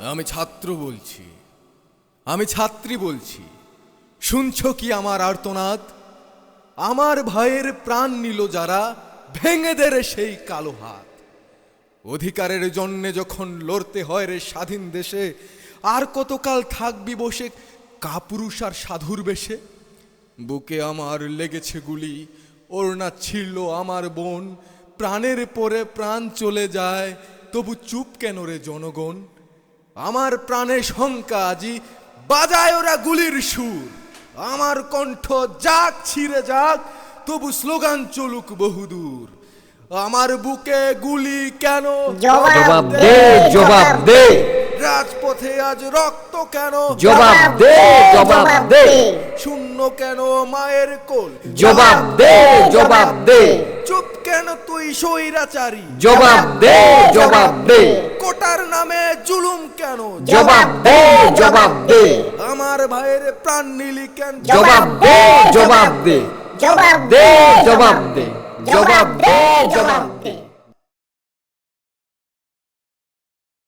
আমি ছাত্র বলছি। আমি ছাত্রী বলছি। শুনছ কি আমার আর্তনাদ? আমার ভাইয়ের প্রাণ নিল যারা, ভেঙে দে রে সেই কালো হাত। অধিকারের জন্যে যখন লড়তে হয় রে স্বাধীন দেশে, আর কতকাল থাকবি বসে কাপুরুষ আর সাধুর বেশে? বুকে আমার লেগেছে গুলি, ওড়না ছিল আমার বোন, প্রাণের পরে প্রাণ চলে যায়, তবু চুপ কেন রে জনগণ? আমার প্রাণে শঙ্কা আজি বাজায় ওরা গুলির সুর। আমার কণ্ঠ যাক ছিঁড়ে যাক তবু স্লোগান চলুক বহুদূর। আমার বুকে গুলি কেন? জবাব দে জবাব দে। রাজপথে আজ রক্ত কেন? জবাব দে জবাব দে। শূন্য কেন মায়ের কোল? জবাব দে জবাব দে। চুপ কেন তুই স্বৈরাচারী? জবাব দে জবাব দে। কোটার নামে জুলুম কেন? জবাব দে জবাব দে। আমার ভাইয়ের প্রাণ নিলি কেন? জবাব দে জবাব দে। জবাব দে জবাব দে। জবাব দে জবাব দে।